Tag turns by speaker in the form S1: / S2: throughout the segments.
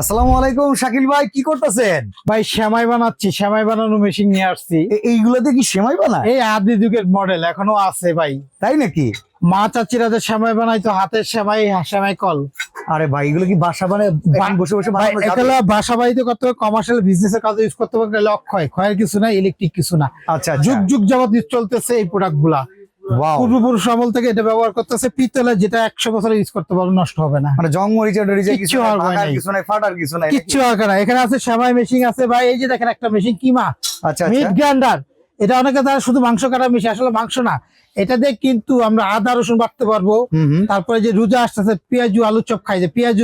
S1: আসসালামু আলাইকুম শাকিল ভাই কি করতেছেন?
S2: ভাই সেমাই বানাচ্ছি সেমাই বানানো মেশিন নিয়ে আসছি।
S1: এইগুলোতে কি সেমাই বানায়?
S2: এই আদি যুগের মডেল এখনও আছে ভাই।
S1: তাই নাকি?
S2: মা চাচিরা যে সেমাই বানাইতো হাতের সেমাই সেমাই কল।
S1: আরে ভাই এগুলো কি বাসা মানে বসে বসে
S2: এগুলো বাসা বাড়িতে করতে হবে কমার্শিয়াল বিজনেসের কাজে ইউজ করতে পারবে নাহলে অক্ষয় ক্ষয়ের কিছু না ইলেকট্রিক কিছু না।
S1: আচ্ছা
S2: যুগ
S1: আচ্ছা
S2: যুগ যাবত চলতেছে এই
S1: প্রোডাক্টগুলা।
S2: পূর্বপুরুষ আমল থেকে এটা ব্যবহার করতেছে পিতলে যেটা একশো বছর ইউজ করতে পারবে নষ্ট হবে না।
S1: মানে জং মরিচা টরিচা কিছু। কিছু নাই ফাটার কিছু নাই
S2: কিছু দরকার না। এখানে আছে সেমাই মেশিন আছে ভাই এই যে দেখেন একটা মেশিন কিমা?
S1: আচ্ছা
S2: মিট
S1: আচ্ছা
S2: গ্রাইন্ডার এটা অনেকে তারা শুধু মাংস কাটা মিশে আসলে মাংস না। এটা দিয়ে কিন্তু আমরা আদা রসুন বাড়তে পারব। তারপরে যে রোজা আসতেছে পেঁয়াজু আলু চপ খাই যে পেঁয়াজু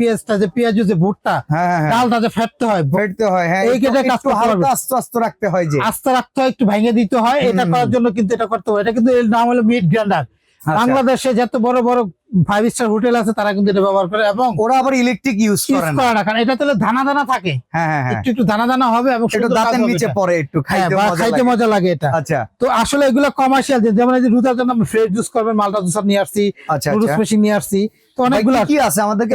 S2: পেঁয়াজটা যে পেঁয়াজু যে ভুট্টা
S1: হ্যাঁ হ্যাঁ হ্যাঁ।
S2: ডালটা যে ফেটতে হয়
S1: ফেটতে হয় হ্যাঁ
S2: এই
S1: ক্ষেত্রে
S2: কেটে কাজ করতে
S1: হালকা
S2: পারবে।
S1: আস্তে আস্তে রাখতে হয় যে।
S2: আস্তে রাখতে হয় একটু ভেঙে দিতে হয়। এটা করার জন্য কিন্তু এটা করতে হয় এটা কিন্তু এর নাম হলো মিট গ্রাইন্ডার। বাংলাদেশে যত বড় বড় ফাইভ স্টার হোটেল আছে তারা কিন্তু এটা ব্যবহার করে এবং
S1: ওরা আবার ইলেকট্রিক ইউজ করে না।
S2: কারণ এটা তাহলে দানা দানা থাকে।
S1: হ্যাঁ হ্যাঁ হ্যাঁ।
S2: একটু একটু দানা দানা হবে এবং
S1: একটু দাঁতের নিচে
S2: পরে
S1: পড়ে একটু
S2: হ্যাঁ,
S1: খাইতে মজা লাগে।
S2: এটা।
S1: আচ্ছা।
S2: তো আসলে এগুলো কমার্শিয়াল যেমন এই যে রুদার জন্য আমি ফ্রেশ জুস করবেন মালটা জুস নিয়ে আসছি
S1: আচ্ছা
S2: নুডলস
S1: আচ্ছা।
S2: মেশিন নিয়ে আসছি তো অনেকগুলো
S1: কি কি আছে আমাদেরকে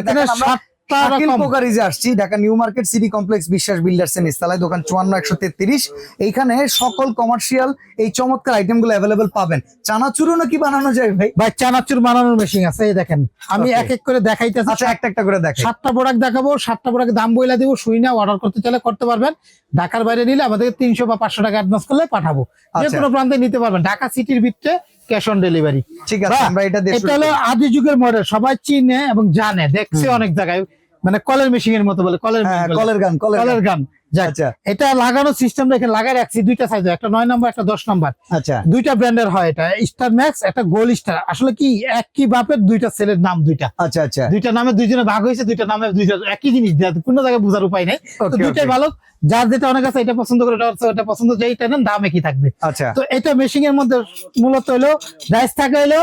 S2: এখানে
S1: দেখান আমরা
S2: সাতটা
S1: শাকিল পোকারিজে আসছি Dhaka new market city complex Biswas builders এর নিস্তালায় দোকান চুয়ান্ন একশো তেত্রিশ। এইখানে সকল কমার্শিয়াল এই চমৎকার আইটেমগুলো অ্যাভেলেবেল পাবেন। চানাচুরও নাকি বানানো যায় ভাই?
S2: ভাই চানাচুর বানানোর মেশিন আছে এই দেখেন। আমি এক এক করে দেখাইতেছি।
S1: আচ্ছা একটা একটা করে দেখেন
S2: সাতটা প্রোডাক্ট দেখাবো সাতটা প্রোডাক্ট দাম বইলা দিব শুই না অর্ডার করতে চাইলে করতে পারবেন। ঢাকার বাইরে নিলে আমাদের তিনশো বা পাঁচশো টাকা অ্যাডভান্স করলে পাঠাবো। যে
S1: আচ্ছা।
S2: কোনো প্রান্তে নিতে পারবেন। ঢাকা সিটির ভিতরে ক্যাশ অন ডেলিভারি
S1: ঠিক আছে আমরা এটা শুরু
S2: হলো আদি যুগের মডেল সবাই চিনে এবং জানে দেখছে অনেক জায়গায়। মানে কলের মেশিন এর মতো বলে কলের
S1: হ্যাঁ। কলের গান কলের গান। আচ্ছা।
S2: এটা লাগানোর সিস্টেমটা এখানে লাগাই রাখছি দুইটা সাইজ একটা নয় নম্বর একটা দশ নম্বর
S1: আচ্ছা।
S2: দুইটা ব্র্যান্ডের হয় এটা স্টার ম্যাক্স একটা গোল স্টার আসলে কি একই বাপের দুইটা ছেলের নাম দুইটা।
S1: আচ্ছা আচ্ছা।
S2: দুইটা নামে দুইজনে ভাগ হয়েছে দুইটা নামে দুইটা একই জিনিস দেয়া, কোনো জায়গায় বোঝার উপায় নাই। তো দুইটাই ভালো। যার যেটা অনেক আছে এটা পছন্দ করে এটা পছন্দ যেইটা নেন দাম একই থাকবে।
S1: আচ্ছা।
S2: তো এটা মেশিং এর মধ্যে মূলত হলো রাইস থাকে হলো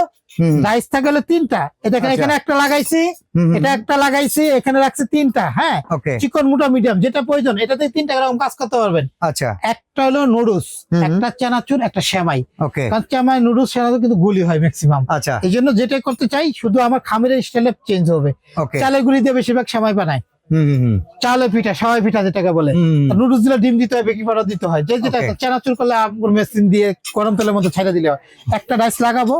S2: রাইস থাকে হলো তিনটা। এটা
S1: আচ্ছা।
S2: এখানে একটা লাগাইছি এটা একটা লাগাইছি এখানে রাখছি তিনটা হ্যাঁ? চিকন মোটা মিডিয়াম যেটা প্রয়োজন এটাতে তিনটা এরকম কাজ করতে পারবেন।
S1: আচ্ছা।
S2: একটা হলো নুডলস একটা চানাচুর একটা
S1: ওকে।
S2: কারণ চামাই নুডলস সেমাই কিন্তু গুলি হয় ম্যাক্সিমাম
S1: আচ্ছা।
S2: এই জন্য যেটাই করতে চাই শুধু আমার খামের স্টাইলে চেঞ্জ হবে। চালের গুলি দিয়ে বেশিরভাগ সেমাই বানায়। চালের পিঠা সবাই পিঠা যেটাকে বলে। নুডলস দিলে ডিম দিতে হয় বেকিং পাউডার দিতে হয়। যে যেটা চানাচুর করলে মেশিন দিয়ে গরম তেলের মধ্যে ছেড়ে দিলে হয়। একটা ডাইস লাগাবো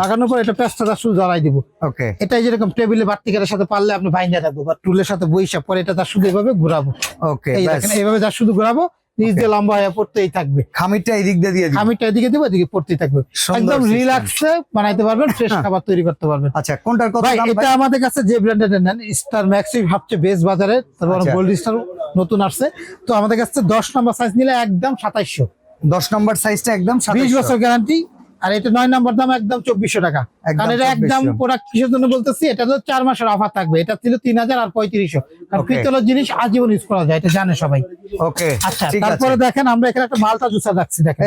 S2: লাগানোর পর এটা পেস্টটা শুধু জড়াই দিব।
S1: ওকে
S2: এটাই যেরকম টেবিলে বাড়তিকারের সাথে পারলে আপনি রাখব বা টুলের সাথে বইসা পরে এটা তার শুধু এভাবে ঘুরাবো
S1: ওকে
S2: এইভাবে যা শুধু ঘুরাবো নিজ দিয়ে লম্বা হয়ে পড়তেই থাকবে।
S1: খামিরটা এই দিক দিয়ে দিয়ে
S2: খামিরটা এদিকে দিব এদিকে পড়তেই থাকবে। একদম। রিল্যাক্সে বানাইতে পারবেন ফ্রেশ
S1: হ্যাঁ।
S2: খাবার তৈরি করতে পারবেন।
S1: আচ্ছা কোনটার
S2: ভাই
S1: দাম
S2: এটা আমাদের কাছে যে ব্র্যান্ডের নেন স্টার ম্যাক্সই সবচেয়ে বেস্ট বাজারে তারপর
S1: আচ্ছা।
S2: গোল্ড স্টার নতুন আসছে। তো আমাদের কাছে দশ নম্বর সাইজ নিলে একদম সাতাইশশো।
S1: দশ নম্বর সাইজটা একদম
S2: বিশ
S1: 2700
S2: বছর গ্যারান্টি আর এটা নয় নম্বর দাম একদম চব্বিশশো টাকা।
S1: একদম
S2: কারণ এটা একদম প্রোডাক্ট কিসের জন্য বলতেছি? এটা হলো চার মাসের অফার থাকবে। এটা ছিল তিন হাজার আর পঁয়ত্রিশশো। কারণ পিতলের জিনিস আজীবন ইউজ করা যায় এটা জানে সবাই।
S1: ওকে
S2: আচ্ছা তারপরে দেখেন আমরা এখানে একটা মালটা রাখছি দেখেন।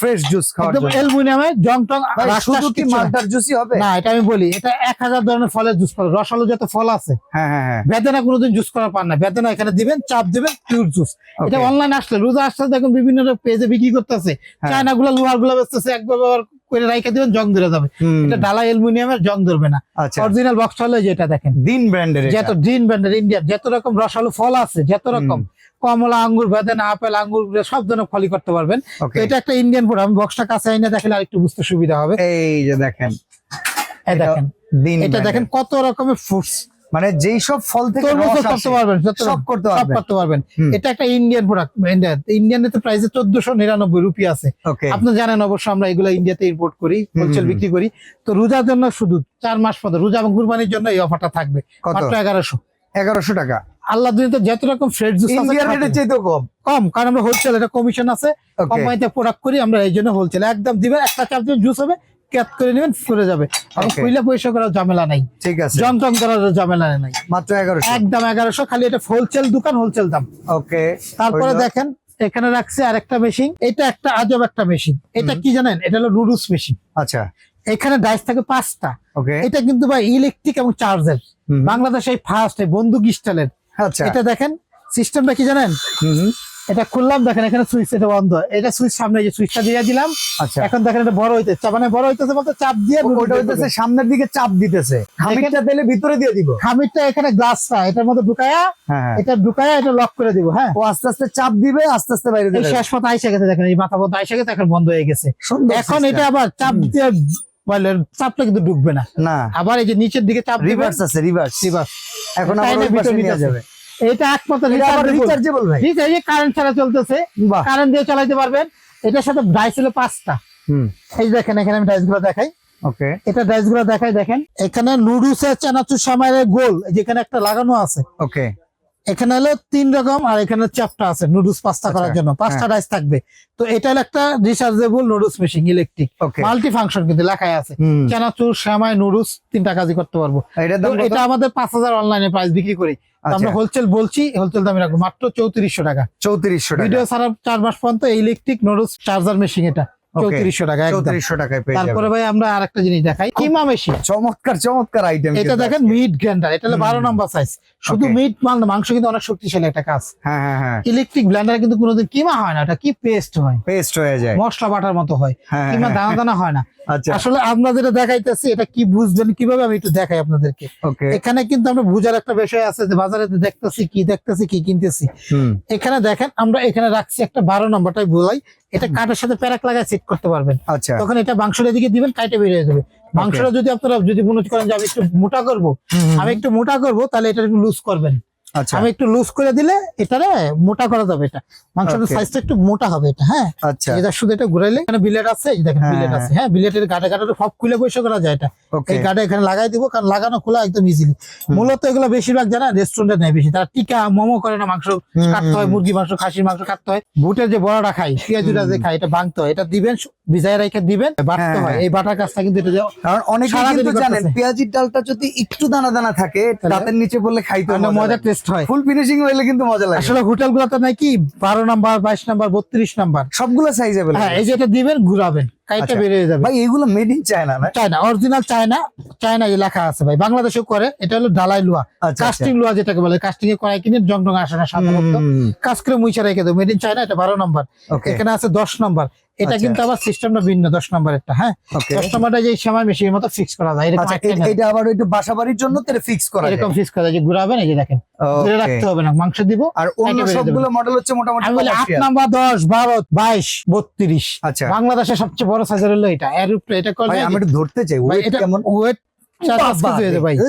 S1: ফ্রেশ জুস
S2: একদম
S1: জন্য।
S2: জং টং
S1: শুধু কি মালটার জুসই হবে?
S2: না এটা আমি বলি এটা এক হাজার ধরনের ফলের জুস করে রসালো যত ফল আছে
S1: হ্যাঁ হ্যাঁ হ্যাঁ।
S2: বেদনা কোনোদিন জুস করা পান না। বেদনা এখানে দিবেন চাপ দিবেন পিওর জুস এটা অনলাইন আসলে রোজা আসলে দেখুন বিভিন্ন পেজে বিক্রি করতেছে। চায়না গুলা লোহারগুলা বেচতেছে একবার করে রাইখে দিবেন জং ধরে যাবে। এটা ডালা অ্যালুমিনিয়ামের জং ধরবে না। অরিজিনাল বক্স হলে যেটা দেখেন।
S1: দিন ব্র্যান্ডের
S2: যত ড্রিন ব্র্যান্ডের ইন্ডিয়ান যত রকম রসালো ফল আছে যত রকম কমলা আঙ্গুর বেদানা আপেল আঙ্গুর সব ধরনের ফলই করতে পারবেন। এটা একটা ইন্ডিয়ান প্রোডাক্ট আমি বক্সটা কাছে আইনে দেখলে আরেকটু বুঝতে সুবিধা হবে।
S1: এই যে দেখেন।
S2: এই দেখেন।
S1: দিন
S2: এটা দেখেন কত রকমের ফ্রুটস
S1: মানে যেই সব ফল থেকে
S2: করতে পারবেন
S1: সব করতে
S2: সব
S1: পারবেন।
S2: করতে পারবেন। এটা একটা ইন্ডিয়ান প্রোডাক্ট ইন্ডিয়ান প্রাইসে চোদ্দশো নিরানব্বই রুপি আছে। আপনি জানেন অবশ্য আমরা এগুলো ইন্ডিয়াতে ইম্পোর্ট করি হোলসেল বিক্রি করি। তো রোজার জন্য শুধু চার মাস পর রোজা এবং কুরবানির জন্য এই অফারটা থাকবে।
S1: কত?
S2: মাত্র এগারোশো।
S1: এগারোশো টাকা।
S2: আল্লাহ দুনিয়াতে যত রকম ফ্রেড জুস
S1: রেটের চাইতেও কম।
S2: কম কারণ আমরা হোলসেল এটা কমিশন আছে। কোম্পানিতে প্রোডাক্ট করি আমরা এই জন্য হোলসেল একদম দিবেন একটা চাপ জুস হবে ক্যাপ করে নেবেন ফুরে যাবে।
S1: Okay.
S2: পয়লা পয়সা করার ঝামেলা নাই।
S1: ঠিক আছে।
S2: টং করার ঝামেলা নাই।
S1: মাত্র এগারোশো।
S2: একদম এগারোশো খালি এটা হোলসেল দোকান হোলসেল দাম।
S1: ওকে
S2: তারপরে দেখেন এখানে রাখছে আরেকটা মেশিন এটা একটা আজব একটা মেশিন এটা কি জানেন? এটা হলো নুডলস মেশিন
S1: আচ্ছা।
S2: এখানে ডাইস থাকে পাঁচটা।
S1: ওকে
S2: এটা কিন্তু ভাই ইলেকট্রিক এবং চার্জের বাংলাদেশ ফার্স্ট বন্দুক স্টাইলের
S1: আচ্ছা।
S2: এটা দেখেন সিস্টেমটা কি জানেন?
S1: হুম, হুম।
S2: এটা খুললাম দেখেন এখানে সুইচ এটা বন্ধ। এটা সুইচ সামনে যে সুইচটা দিয়ে দিলাম।
S1: আচ্ছা।
S2: এখন দেখেন এটা বড় হইতেছে মানে বড় হইতেছে বলতে চাপ দিয়ে
S1: ওটা হইতেছে সামনের দিকে চাপ দিতেছে। খামিরটা দিলে ভিতরে দিয়ে দিব।
S2: খামিরটা এখানে গ্লাসটা এটার মধ্যে ঢুকায়া
S1: হ্যাঁ হ্যাঁ।
S2: এটা ঢুকায়া এটা লক করে দিব হ্যাঁ।
S1: ও আস্তে আস্তে চাপ দিবে আস্তে আস্তে বাইরে দিবে।
S2: শেষ পথ আইসে গেছে দেখেন এই মাথা পথ আইসে গেছে এখন বন্ধ হয়ে গেছে। এখন এটা আবার চাপ দিয়ে বলে চাপটা কিন্তু ঢুকবে না।
S1: না।
S2: আবার এই যে নিচের দিকে চাপ
S1: রিভার্স আছে রিভার্স
S2: রিভার্স
S1: এখন আবার
S2: ভিতরে
S1: নিয়ে যাবে।
S2: এটা একমাত্র রিচার্জেবল
S1: ভাই।
S2: ঠিক আছে কারেন্ট ছাড়া চলতেছে। কারেন্ট দিয়ে চালাতে পারবেন। এটার সাথে ডাইস হলো পাঁচটা।
S1: হুম।
S2: এই দেখেন এখানে আমি ডাইসগুলো দেখাই।
S1: ওকে।
S2: এটা ডাইসগুলো দেখাই দেখেন। এখানে নুডুসের চানাচুর সামারের গোল যেখানে একটা লাগানো আছে।
S1: ওকে।
S2: এখানে হলো তিন রকম আর এখানে চাপটা আছে নুডলস পাস্তা করার
S1: আচ্ছা,
S2: জন্য। পাঁচটা ডাইস থাকবে। তো এটা হলো একটা rechargeable noodles machine electric multi function কিন্তু লেখাই আছে। চানাচুর শ্যামাই নুডলস তিনটা কাজই করতে পারব। এটা আমাদের পাঁচ হাজার অনলাইনে প্রাইস বিক্রি করি।
S1: আচ্ছা
S2: আমরা হোলসেল বলছি হোলসেল দামে রাখব। মাত্র চৌত্রিশশো টাকা।
S1: চৌত্রিশশো
S2: ভিডিও ছাড়া চার মাস পর্যন্ত ইলেকট্রিক নুডলস চার্জার মেশিন এটা। চৌত্রিশশো টাকা
S1: চৌত্রিশশো টাকায় পেয়ে
S2: তারপরে ভাই আমরা আরেকটা জিনিস দেখাই। কিমা মেশিন।
S1: চমৎকার চমৎকার আইটেম
S2: এটা দেখেন মিট গ্রাইন্ডার এটা হলো বারো নম্বর সাইজ শুধু মিট মাল মাংস কিন্তু অনেক শক্তিশালী একটা কাজ।
S1: হ্যাঁ হ্যাঁ হ্যাঁ।
S2: ইলেকট্রিক ব্লেন্ডার কিন্তু কোনোদিন কিমা হয় না এটা কি পেস্ট হয়?
S1: পেস্ট হয়ে যায়।
S2: মশলা বাটার মতো হয়।
S1: হ্যাঁ
S2: কিমা
S1: হ্যাঁ,
S2: দানা দানা হয় না।
S1: আচ্ছা।
S2: আসলে আমরা যেটা দেখাইতেছি এটা কি বুঝবেন কীভাবে আমি একটু দেখাই আপনাদেরকে। এখানে কিন্তু আমরা বুঝার একটা বিষয় আছে যে বাজারে দেখতেছি কি দেখতেছি কি কিনতেছি। এখানে দেখেন আমরা এখানে রাখছি একটা বারো নম্বরটাই বলাই। এটা কাঠের সাথে প্যারাক লাগায় সেট করতে পারবেন।
S1: আচ্ছা।
S2: তখন এটা মাংসের দিকে দিবেন কাইটে বেরিয়ে যাবে। মাংসটা যদি আপনারা যদি মনে করেন যে আমি একটু মোটা করব আমি একটু মোটা করব তাহলে এটা একটু লুজ করবেন।
S1: আচ্ছা।
S2: আমি একটু লুজ করে দিলে এটারে মোটা করা যাবে এটা।
S1: মাংসটার.
S2: সাইজটা একটু মোটা হবে এটা হ্যাঁ?
S1: আচ্ছা।
S2: এটা শুধু এটা ঘুরাইলে এখানে বিলেট আছে দেখেন বিলেট
S1: হ্যাঁ।
S2: আছে হ্যাঁ। বিলেটের গাটা গাটা সব খুলে বসে করা যায় এটা। এই গাটে এখানে লাগাই দিব কারণ লাগানো খোলা একদম ইজিলি মূলত এগুলো বেশিরভাগ জানা রেস্টুরেন্টে নেয় বেশি। তারা টিকা মোমো করে না মাংস কাটতে হয় মুরগি মাংস খাসির মাংস কাটতে হয়। বুটের যে বড়াটা খাই পেঁয়াজুটা যে খাই এটা ভাঙতে হয়। এটা দিবেন ভিজায় রেখে দিবেন বাটতে
S1: হ্যাঁ,
S2: হয়।
S1: হ্যাঁ।
S2: এই বাটার কাজটা কিন্তু এটা
S1: কারণ অনেকে কিন্তু জানেন। পেঁয়াজির ডালটা যদি একটু দানা দানা থাকে? দাঁতের নিচে বললে খাইতে
S2: অনেক মজা টেস্ট হয়।
S1: ফুল ফিনিশিং হইলে কিন্তু মজা লাগে।
S2: আসলে হোটেল গুলোতে নাকি বারো নাম্বার বাইশ নাম্বার বত্রিশ নাম্বার।
S1: সবগুলো সাইজ
S2: হ্যাঁ এই যে এটা দিবেন ঘুরাবেন। কাইটা
S1: আচ্ছা।
S2: বেরিয়ে যাবে।
S1: ভাই এগুলো মেড ইন চায়না না?
S2: চায়না অরিজিনাল চায়না চায়না লেখা আছে ভাই। বাংলাদেশেও করে এটা হলো ডালাই লুয়া।
S1: আচ্ছা আচ্ছা।
S2: কাস্টিং লোহা যেটাকে বলে কাস্টিং এ করাই কিনে জং জং আসে না সাধারণত। কাজ করে মুইছে রেখে দেবো। মেড ইন চায়না এটা বারো নম্বর। এখানে আছে দশ নম্বর। এটা
S1: আচ্ছা।
S2: কিন্তু আবার সিস্টেমটা ভিন্ন দশ নম্বর একটা হ্যাঁ?
S1: ওকে
S2: দশ নম্বরটা যে সময় মেশিনের মতো ফিক্স করা যায় এরকম
S1: আচ্ছা। এটা আবার একটু বাসা বাড়ির জন্য তেরে ফিক্স করা যায়।
S2: এরকম ফিক্স করা যায় যে ঘুরাবেন এই যে দেখেন ধরে রাখতে হবে না মাংস দিব
S1: আর অন্য সবগুলো মডেল হচ্ছে মোটামুটি
S2: আমি বলি আট
S1: নম্বর
S2: নাম্বার দশ বারো বাইশ বত্রিশ।
S1: আচ্ছা।
S2: বাংলাদেশের সবচেয়ে বড় সাইজের হলো এটা এর উপরে এটা করলে
S1: ভাই আমি একটু ধরতে চাই
S2: ওয়েট
S1: কেমন?
S2: ওয়েট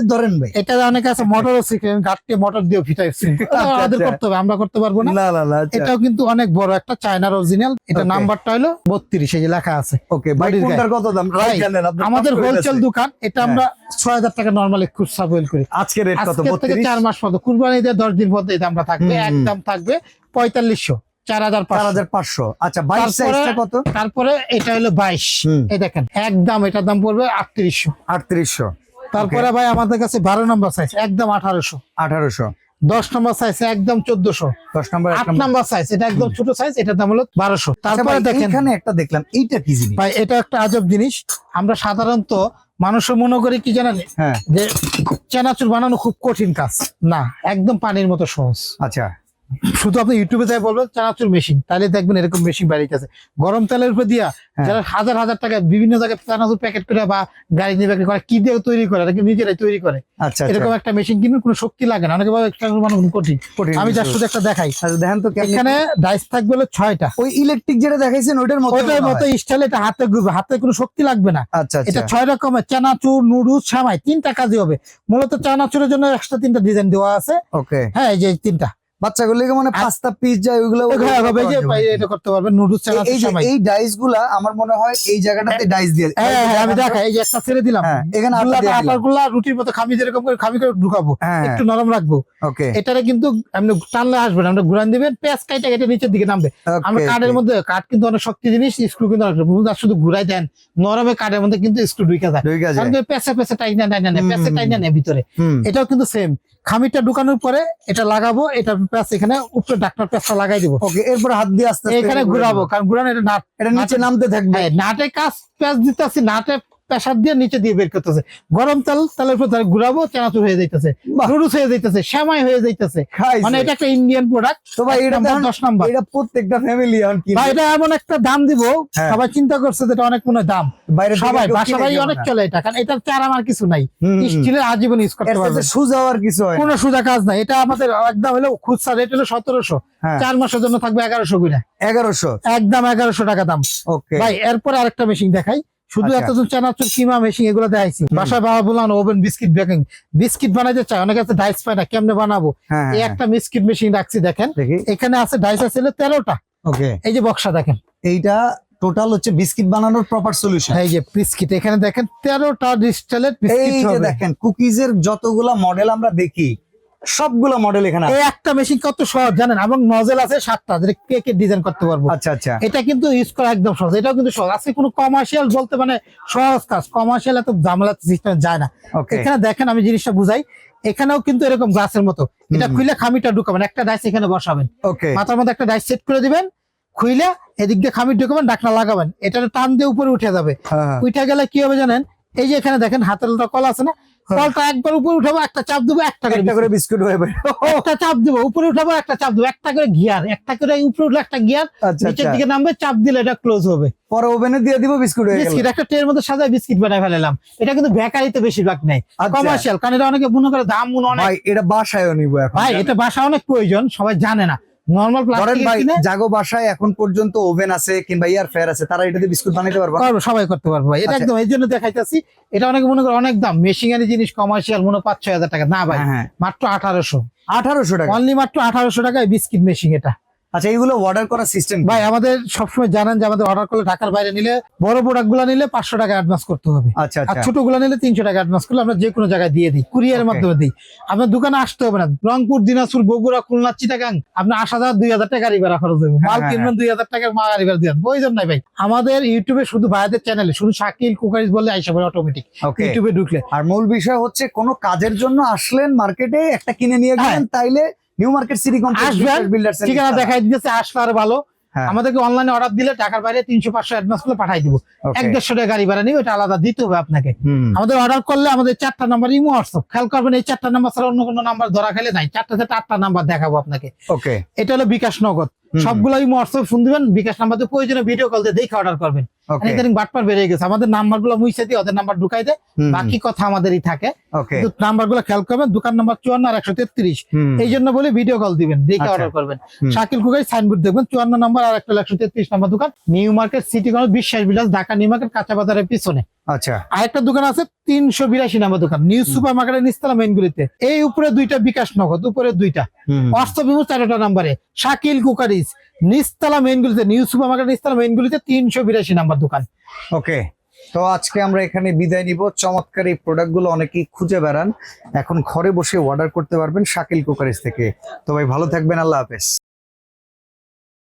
S1: ধরেন ভাই।
S2: এটা অনেকে আছে মোটরও শিখেন গাড়তে মোটর দিয়ে ফিটাইছি।
S1: আচ্ছা,
S2: আমাদের
S1: আচ্ছা।
S2: করতে হবে আমরা করতে পারব না।
S1: না না না আচ্ছা।
S2: এটাও কিন্তু অনেক বড় একটা চায়নার অরিজিনাল এটা নাম্বারটা হলো বত্রিশ এই যে লেখা আছে।
S1: ওকে কত দাম?
S2: আমাদের হোলসেল দোকান এটা
S1: হ্যাঁ।
S2: আমরা ছয় হাজার টাকা নর্মালি খুচরা বইল করি।
S1: আজকে রেট কত?
S2: থেকে চার মাস পর্যন্ত। কুরবানি দিয়ে দশ দিন পর্যন্ত এই দামটা থাকবে। একদম থাকবে পঁয়তাল্লিশশো।
S1: আচ্ছা
S2: তারপরে- এটা হলো বাইশ। এই দেখেন একদম এটার দাম পড়বে আটত্রিশশো।
S1: 3800
S2: তারপরে ভাই আমাদের কাছে বারো নম্বর সাইজ একদম আঠারোশো।
S1: 1800
S2: দশ নম্বর সাইজ একদম চোদ্দশো।
S1: 10 নম্বর
S2: আট
S1: নম্বর।
S2: সাইজ এটা একদম ছোট সাইজ এটার দাম হলো বারোশো।
S1: আচ্ছা
S2: তারপরে দেখেন।
S1: একটা দেখলাম এইটা কি জিনিস?
S2: ভাই এটা একটা আজব জিনিস। আমরা সাধারণত মানুষের মনে করি কি জানেন?
S1: হ্যাঁ।
S2: যে চেনাচুর বানানো খুব কঠিন কাজ। না একদম পানির মতো সহজ।
S1: আচ্ছা।
S2: শুধু আপনি ইউটিউবে যাই বলবেন চানাচুর মেশিন তাহলে দেখবেন এরকম মেশিন বাড়িতে আছে। গরম তেলের উপর দিয়া
S1: হ্যাঁ।
S2: যারা হাজার হাজার টাকা বিভিন্ন জায়গায় চানাচুর প্যাকেট করে বা গাড়ি নিয়ে প্যাকেট করে কি দিয়ে তৈরি করে? এটা নিজেরাই তৈরি করে?
S1: আচ্ছা
S2: এরকম
S1: আচ্ছা
S2: একটা মেশিন কিনবেন কোনো শক্তি লাগে না। অনেকে চানাচুর বানানো কঠিন। আমি যা
S1: কিছু।
S2: শুধু একটা দেখাই।
S1: আচ্ছা দেখেন তো
S2: এখানে ডাইস থাকবে হলো ছয়টা।
S1: ওই ইলেকট্রিক যেটা দেখাইছেন ওইটার মতো
S2: ওটার মতো স্টাইল এটা হাতে ঘুরবে। হাতে কোনো শক্তি লাগবে না।
S1: আচ্ছা
S2: এটা
S1: আচ্ছা
S2: ছয় রকমের। চানাচুর নুডলস সামাই তিনটা কাজই হবে। মূলত চানাচুরের জন্য এক্সট্রা তিনটা ডিজাইন দেওয়া আছে।
S1: ওকে
S2: হ্যাঁ এই যে তিনটা।
S1: বাচ্চাগুলোকে মানে পাস্তা পিৎজা ওইগুলো
S2: এটা করতে পারবেন নুডলস
S1: এই- ডাইসগুলা আমার মনে হয় এই জায়গাটাতে ডাইস দিয়ে
S2: হ্যাঁ হ্যাঁ আমি দেখাই এই যে একটা ছেড়ে দিলাম।
S1: হ্যাঁ, এখানে আটা
S2: গুল্লাটা
S1: দিয়ে দিলাম।
S2: আটার গুল্লা রুটির মতো খামি যেরকম করে খামি করে ঢুকাবো
S1: হ্যাঁ।
S2: একটু নরম রাখব।
S1: ওকে
S2: এটারে কিন্তু আপনি টানলে আসবে না আপনি ঘুরান দিবেন পেঁয়াজ কাইটা কেটে নিচের দিকে নামবে। আমরা কাঠের মধ্যে কাঠ কিন্তু অনেক শক্তি জিনিস স্ক্রু কিন্তু অনেক শুধু ঘুরাই দেন নরমে কাঠের মধ্যে কিন্তু স্ক্রু ঢুকে যায়। কারণ পেঁচে পেঁচে টাইনা টাইনা নেয় পেঁচে টাইনা নেয় ভিতরে। এটাও কিন্তু সেম খামিরটা ঢুকানোর পরে এটা লাগাবো এটা প্যাচ এখানে উপরে ডাক্তার প্যাচটা লাগাই দিব।
S1: ওকে এরপর হাত দিয়ে আস্তে
S2: এখানে ঘুরাবো কারণ ঘুরানো এটা নাট।
S1: এটা নিচে নামতে থাকবে।
S2: হ্যাঁ, নাটে কাজ প্যাচ আসি নাটে প্রেসার দিয়ে নিচে দিয়ে বের করতেছে। গরম তেল তেলের উপর ধরে ঘুরাবো চানাচুর হয়ে যাইতেছে। নুডলস হয়ে যাইতেছে শ্যামাই হয়ে যাইতেছে। মানে এটা একটা ইন্ডিয়ান প্রোডাক্ট
S1: তো ভাই এটা
S2: দশ নাম্বার।
S1: এটা প্রত্যেকটা ফ্যামিলি
S2: ভাই এটা এমন একটা দাম দিব
S1: হ্যাঁ।
S2: সবাই চিন্তা করছে যে এটা অনেক মনে দাম।
S1: বাইরে
S2: সবাই বাসা বাড়ি অনেক চলে এটা কারণ এটার চার আমার কিছু নাই। স্টিলের আজীবন ইউজ করতে পারবে
S1: সুজা আর কিছু হয়।
S2: কোনো সোজা কাজ নাই। এটা আমাদের একদম হলো খুচরা রেট হলো সতেরোশো।
S1: হ্যাঁ।
S2: চার মাসের জন্য থাকবে এগারোশো করে।
S1: এগারোশো?
S2: একদম এগারোশো টাকা দাম।
S1: ওকে
S2: ভাই এরপর আরেকটা মেশিন দেখাই। শুধু
S1: আচ্ছা।
S2: এতজন চানাচুর কিমা মেশিন এগুলো দেখাইছি বাসায় বাবা বললাম ওভেন বিস্কিট বেকিং বিস্কিট বানাইতে চাই অনেকে আছে ডাইস পায় না কেমনে বানাবো?
S1: হ্যাঁ
S2: এই
S1: হ্যাঁ,
S2: একটা বিস্কিট মেশিন রাখছি দেখেন। এখানে আছে ডাইস আছে তেরোটা।
S1: ওকে।
S2: এই যে বক্সা দেখেন।
S1: এইটা টোটাল হচ্ছে বিস্কিট বানানোর প্রপার সলিউশন
S2: এই যে বিস্কিট এখানে দেখেন তেরোটা ডিস্টালের
S1: এই
S2: বিস্কিট
S1: যে দেখেন কুকিজের যতগুলা মডেল আমরা দেখি সবগুলা মডেল এখানে
S2: এই একটা মেশিন কত সহজ জানেন? এবং নজেল আছে সাতটা যেটা কেকের ডিজাইন করতে পারব।
S1: আচ্ছা আচ্ছা।
S2: এটা কিন্তু ইউজ করা একদম সহজ। এটাও কিন্তু সহজ। আজকে কোনো কমার্শিয়াল বলতে মানে সহজ কাজ। কমার্শিয়াল এত ঝামেলা সিস্টেম যায় না। এখানে দেখেন আমি জিনিসটা বুঝাই। এখানেও কিন্তু এরকম গ্লাসের মতো। এটা। খুলে খামিটা ঢুকাবেন। একটা ডাইস এখানে বসাবেন।
S1: ওকে
S2: মাথার মধ্যে একটা ডাইস সেট করে দিবেন। খুইলে এদিক দিয়ে খামির ঢুকাবেন ডাকনা লাগাবেন। এটা টান দিয়ে উপরে উঠে যাবে।
S1: হ্যাঁ,
S2: উঠে গেলে কি হবে জানেন? এই যে এখানে দেখেন হাতের কল আছে না?
S1: হ্যাঁ।
S2: কলটা একবার উপরে উঠাবো একটা চাপ দেবো একটা করে
S1: একটা করে বিস্কুট। হয়ে
S2: একটা চাপ দেবো উপরে উঠাবো একটা চাপ দেবো একটা করে গিয়ার একটা করে উপরে উঠলে একটা গিয়ার
S1: আচ্ছা
S2: নিচের
S1: আচ্ছা
S2: দিকে নামবে চাপ দিলে এটা ক্লোজ হবে।
S1: পরে ওভেনে দিয়ে দিব বিস্কুট হয়ে
S2: বিস্কিট একটা ট্রের মধ্যে সাজায় বিস্কিট বানায় ফেলাম এটা কিন্তু বেকারিতে বেশিরভাগ নেই
S1: আচ্ছা।
S2: কমার্শিয়াল কারণ এটা অনেকে মনে করে দাম মনে অনেক
S1: এটা বাসায়ও নিব
S2: ভাই এটা বাসা অনেক প্রয়োজন সবাই জানে না। নর্মাল
S1: ধরেন ভাই জাগো বাসায় এখন পর্যন্ত ওভেন আছে কিংবা ইয়ার ফেয়ার আছে তারা এটাতে বিস্কুট বানাইতে পারবে?
S2: সবাই করতে পারবে ভাই। এটা
S1: আচ্ছা।
S2: একদম এই জন্য দেখাইতেছি এটা অনেকে মনে করে অনেক দাম। মেশিনারি জিনিস কমার্শিয়াল মনে পাঁচ ছয় হাজার টাকা। না ভাই
S1: হ্যাঁ হ্যাঁ।
S2: মাত্র আঠারোশো।
S1: আঠারোশো টাকা।
S2: অনলি মাত্র আঠারোশো টাকায় বিস্কিট মেশিন এটা।
S1: আচ্ছা এইগুলো অর্ডার করার সিস্টেম
S2: ভাই আমাদের সবসময় জানেন যে আমাদের অর্ডার করলে ঢাকার বাইরে নিলে বড় প্রোডাক্টগুলো নিলে পাঁচশো টাকা অ্যাডভান্স করতে হবে।
S1: আচ্ছা
S2: আর
S1: আচ্ছা।
S2: ছোটগুলো নিলে তিনশো টাকা অ্যাডভান্স করলে আমরা যে কোনো জায়গায় দিয়ে দিই কুরিয়ারের মাধ্যমে দিই। আপনার দোকানে আসতে হবে না। রংপুর দিনাজপুর বগুড়া খুলনা চিটাগাং আপনার আসা যাওয়ার দুই হাজার টাকা ভাড়া খরচ হবে মাল
S1: হ্যাঁ,
S2: কিনবেন দুই হাজার টাকার মা গাড়ি ভাড়া দিয়ে প্রয়োজন নাই ভাই। আমাদের ইউটিউবে শুধু ভাইদের চ্যানেলে শুধু শাকিল কুকারিজ বললে আইসা পড়ে অটোমেটিক ইউটিউবে ঢুকলে।
S1: আর মূল বিষয় হচ্ছে কোনো কাজের জন্য আসলেন মার্কেটে একটা কিনে নিয়ে
S2: হ্যাঁ।
S1: গেলেন তাইলে নিউ মার্কেট সিটি
S2: আসবেন,
S1: বিল্ডার্স
S2: ঠিকানা দেখাই দিতেছে আসলে আরও ভালো।
S1: হ্যাঁ।
S2: আমাদেরকে অনলাইনে অর্ডার দিলে টাকার বাইরে তিনশো পাঁচশো অ্যাডভান্স করলে পাঠাই দিব। এক দেড়শো টাকা গাড়ি ভাড়া নিবে এটা আলাদা দিতে হবে আপনাকে। আমাদের অর্ডার করলে আমাদের চারটা নাম্বার ইমো হোয়াটসঅ্যাপ খেয়াল করবেন এই চারটা নাম্বার ছাড়া অন্য কোনো নাম্বার ধরা খেলে নাই। চারটা থেকে আটটা নাম্বার দেখাবো আপনাকে।
S1: ওকে
S2: এটা হলো বিকাশ নগদ। সবগুলো ইমো হোয়াটসঅ্যাপ ফোন দিবেন বিকাশ নাম্বার দিয়ে প্রয়োজনে ভিডিও কল দিয়ে দেখে অর্ডার করবেন। ইদানিং বাটপার বেড়ে গেছে। আমাদের নাম্বারগুলো মুইসে দিয়ে ওদের নাম্বার ঢুকাই দেয় বাকি কথা আমাদেরই থাকে। কিন্তু নাম্বারগুলো খেয়াল করবেন দোকান নাম্বার চুয়ান্ন আর একশো তেত্রিশ। এই জন্য বলে ভিডিও কল দিবেন দেখে
S1: আচ্ছা।
S2: অর্ডার করবেন। শাকিল সাইনবোর্ড দেখবেন চুয়ান্ন নাম্বার আর একটা একশো তেত্রিশ নাম্বার দোকান। নিউ মার্কেট সিটি বিশ্বাস বিলাস ঢাকা নিউ মার্কেট কাঁচা বাজারের পিছনে।
S1: আচ্ছা।
S2: আরেকটা দোকান আছে তিনশো বিরাশি নাম্বার দোকান। নিউ সুপার মার্কেটের নিস্তালা মেনগুলিতে এই উপরে দুইটা বিকাশ নগদ উপরে দুইটা। বাস্তব বিমুখ চারটা নাম্বারে। শাকিল কুকারিজ। নিস্তালা মেনগুলিতে নিউ সুপার মার্কেট নিস্তালা মেনগুলিতে তিনশো বিরাশি নাম্বার দোকান।
S1: ওকে তো আজকে আমরা এখানে বিদায় নিব। চমৎকার এই প্রোডাক্টগুলো অনেকেই খুঁজে বেড়ান। এখন ঘরে বসে অর্ডার করতে পারবেন শাকিল কুকারিস থেকে। তো ভাই, ভালো থাকবেন, আল্লাহ হাফেজ।